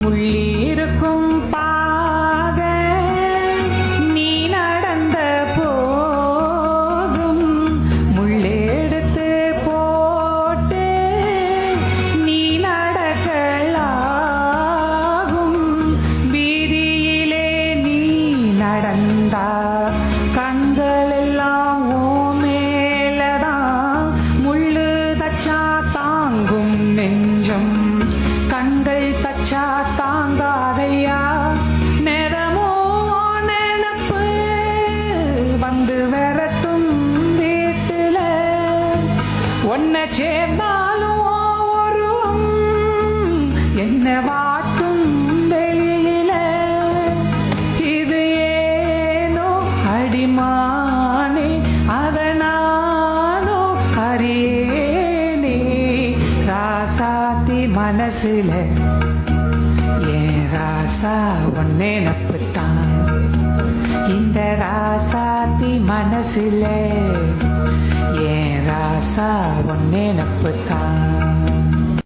உள்ளிருக்கும் பாத நீ நடந்த போதும் முள்ளெடுத்து போட்டு நீ நடக்கலாகும். வீதியிலே நீ நடந்தா கண்கள் ஓ மேலதான் முள்ளு தச்சா தாங்கும் நெஞ்சம். கண்கள் தாங்காதையா நேரமோ நினப்பு வந்து விரட்டும் வீட்டுல. ஒன்ன சேர்ந்தாலும் ஒருவம் என்ன வாட்டும் வெளியில. இது ஏனோ அடிமானே அதனானோ அறியே மனசுல ஏன் ராசா ஒன்னே நப்புத்தான். இந்த ராசாத்தி மனசுல ஏன் ராசா ஒன்னே நப்புத்தான்.